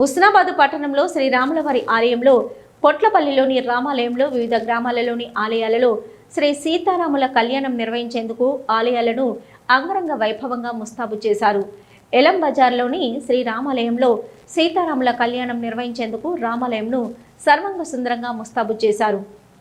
హుస్నాబాద్ పట్టణంలో శ్రీరాములవారి ఆలయంలో పొట్లపల్లిలోని రామాలయంలో వివిధ గ్రామాలలోని ఆలయాలలో శ్రీ సీతారాముల కళ్యాణం నిర్వహించేందుకు ఆలయాలను అంగరంగ వైభవంగా ముస్తాబు చేశారు. ఎలం బజార్లోని శ్రీరామాలయంలో సీతారాముల కళ్యాణం నిర్వహించేందుకు రామాలయంను సర్వంగ సుందరంగా ముస్తాబు చేశారు.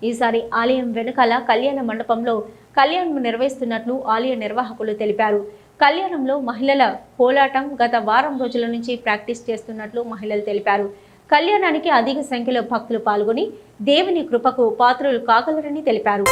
ఈసారి ఆలయం వెనుకాల కళ్యాణ మండపంలో కళ్యాణం నిర్వహిస్తున్నట్లు ఆలయ నిర్వాహకులు తెలిపారు. కళ్యాణంలో మహిళల కోలాటం గత వారం రోజుల నుంచి ప్రాక్టీస్ చేస్తున్నట్లు మహిళలు తెలిపారు. కళ్యాణానికి అధిక సంఖ్యలో భక్తులు పాల్గొని దేవుని కృపకు పాత్రులు కాగలరని తెలిపారు.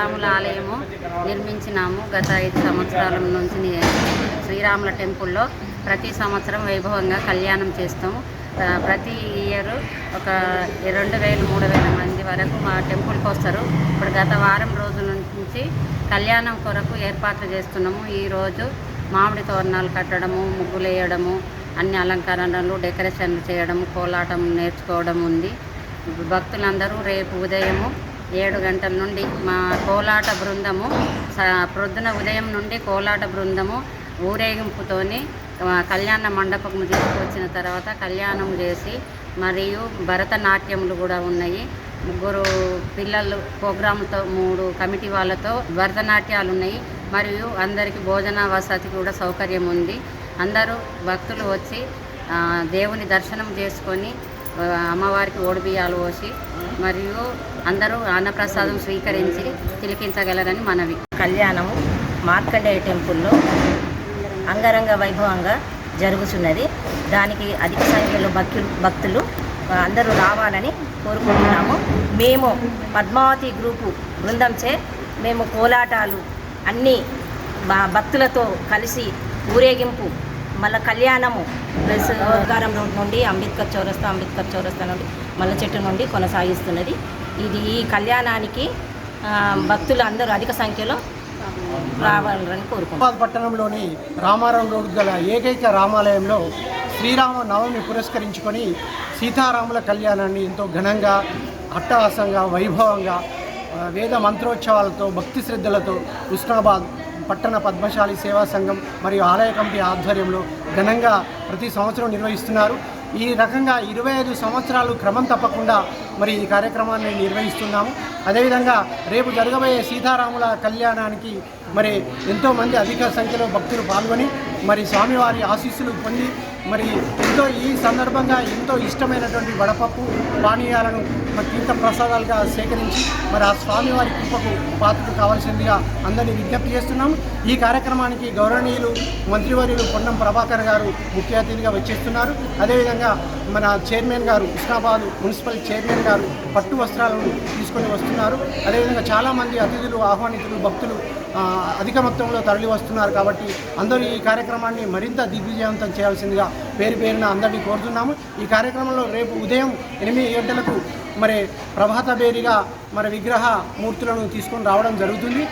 శ్రీరాముల ఆలయము నిర్మించినాము గత ఐదు సంవత్సరాల నుంచి. శ్రీరాముల టెంపుల్లో ప్రతి సంవత్సరం వైభవంగా కళ్యాణం చేస్తాము. ప్రతి ఇయర్ ఒక రెండు వేలు మూడు వేల మంది వరకు మా టెంపుల్కి వస్తారు. ఇప్పుడు గత వారం రోజుల నుంచి కళ్యాణం కొరకు ఏర్పాట్లు చేస్తున్నాము. ఈరోజు మామిడి తోరణాలు కట్టడము ముగ్గులు వేయడము అన్ని అలంకరణలు డెకరేషన్లు చేయడము కోలాటం నేర్చుకోవడం ఉంది. భక్తులందరూ రేపు ఉదయము ఏడు గంటల నుండి మా కోలాట బృందము ప్రొద్దున ఉదయం నుండి కోలాట బృందము ఊరేగింపుతోని కళ్యాణ మండపం తీసుకొచ్చిన తర్వాత కళ్యాణం చేసి మరియు భరతనాట్యములు కూడా ఉన్నాయి. ముగ్గురు పిల్లలు ప్రోగ్రాంతో మూడు కమిటీ వాళ్ళతో భరతనాట్యాలు ఉన్నాయి. మరియు అందరికీ భోజన వసతి కూడా సౌకర్యం ఉంది. అందరూ భక్తులు వచ్చి దేవుని దర్శనం చేసుకొని అమ్మవారికి ఓడిబియ్యాలు పోసి మరియు అందరూ అన్నప్రసాదం స్వీకరించి తిలకించగలరని మనవి. కళ్యాణము మార్కండేయ టెంపుల్లో అంగరంగ వైభవంగా జరుగుతున్నది దానికి అధిక సంఖ్యలో భక్తులు భక్తులు అందరూ రావాలని కోరుకుంటున్నాము. మేము పద్మావతి గ్రూపు బృందంచే మేము కోలాటాలు అన్నీ భక్తులతో కలిసి ఊరేగింపు మళ్ళీ కళ్యాణము ప్లస్ గారం రోడ్ నుండి అంబేద్కర్ చౌరస్తా అంబేద్కర్ చౌరస్తా నుండి మల్ల చెట్టు నుండి కొనసాగిస్తున్నది. ఇది ఈ కళ్యాణానికి భక్తులు అందరూ అధిక సంఖ్యలో రావాలని కోరుకుంటారు పట్టణంలోని రామారావు రోడ్ గల ఏకైక రామాలయంలో శ్రీరామ నవమి పురస్కరించుకొని సీతారాముల కళ్యాణాన్ని ఎంతో ఘనంగా అట్టహాసంగా వైభవంగా వేద మంత్రోత్సవాలతో భక్తి శ్రద్ధలతో ఉస్నాబాద్ పట్టణ పద్మశాలి సేవా సంఘం మరియు ఆలయ కమిటీ ఆధ్వర్యంలో ఘనంగా ప్రతి సంవత్సరం నిర్వహిస్తున్నారు. ఈ రకంగా ఇరవై ఐదు సంవత్సరాలు క్రమం తప్పకుండా మరి ఈ కార్యక్రమాన్ని నిర్వహిస్తున్నాము. అదేవిధంగా రేపు జరగబోయే సీతారాముల కళ్యాణానికి మరి ఎంతోమంది అధిక సంఖ్యలో భక్తులు పాల్గొని మరి స్వామివారి ఆశీస్సులు పొంది మరి ఎంతో ఈ సందర్భంగా ఎంతో ఇష్టమైనటువంటి వడపప్పు పానీయాలను మరి తీర్థ ప్రసాదాలుగా సేకరించి మరి ఆ స్వామివారి కృపకు పాత్రకు కావాల్సిందిగా అందరినీ విజ్ఞప్తి చేస్తున్నాం. ఈ కార్యక్రమానికి గౌరవనీయులు మంత్రివర్యులు పొన్నం ప్రభాకర్ గారు ముఖ్య అతిథిగా వచ్చేస్తున్నారు. అదేవిధంగా మన చైర్మన్ గారు కృష్ణాబాద్ మున్సిపల్ చైర్మన్ గారు పట్టు వస్త్రాలను తీసుకొని వస్తున్నారు. అదేవిధంగా చాలామంది అతిథులు ఆహ్వానితులు భక్తులు అధిక మొత్తంలో తరలి వస్తున్నారు కాబట్టి అందరూ ఈ కార్యక్రమాన్ని మరింత దిగ్విజయవంతం చేయాల్సిందిగా పేరు పేరున అందరినీ కోరుతున్నాము. ఈ కార్యక్రమంలో రేపు ఉదయం ఎనిమిది గంటలకు మరి ప్రభాత బేరిగా మరి విగ్రహ మూర్తులను తీసుకొని రావడం జరుగుతుంది.